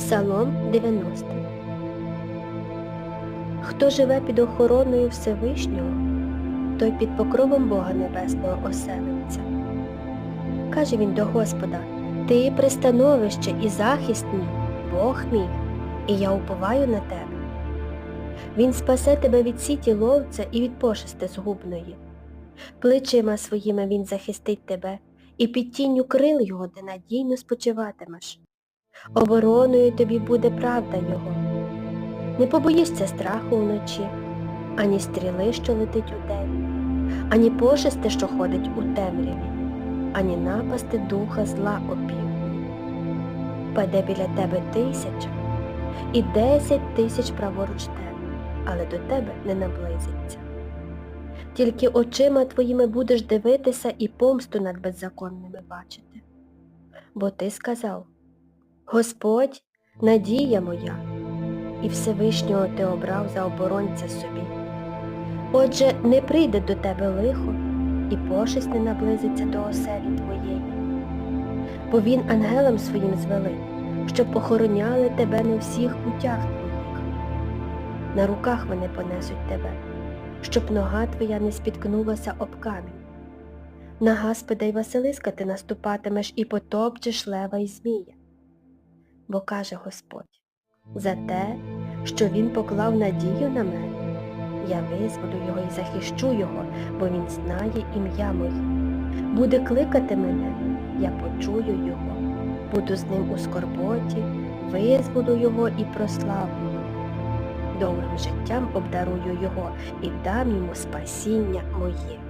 Псалом 90 Хто живе під охороною Всевишнього, той під покровом Бога Небесного оселиться. Каже він до Господа, Ти пристановище і захист мій, Бог мій, і я уповаю на тебе. Він спасе тебе від сіті ловця і від пошести згубної. Плечима своїми він захистить тебе, і під тінню крил його ти надійно спочиватимеш. Обороною тобі буде правда його. Не побоїшся страху вночі, ані стріли, що летить удень, ані пошести, що ходить у темряві, ані напасти духа зла опівдні. Паде біля тебе тисяча і десять тисяч праворуч тебе, але до тебе не наблизиться. Тільки очима твоїми будеш дивитися і помсту над беззаконними бачити. Бо ти сказав, Господь, надія моя, і Всевишнього ти обрав за оборонця собі. Отже, не прийде до тебе лихо, і пошесть не наблизиться до оселі твоєї. Бо він ангелам своїм звелить, щоб охороняли тебе на всіх путях твоїх. На руках вони понесуть тебе, щоб нога твоя не спіткнулася об камінь. На Гаспеда й Василиска ти наступатимеш і потопчеш лева й змія. Бо каже Господь, за те, що він поклав надію на мене, я визволю його і захищу його, бо він знає ім'я моє. Буде кликати мене, я почую його, буду з ним у скорботі, визволю його і прославлю. Довгим життям обдарую його і дам йому спасіння моє.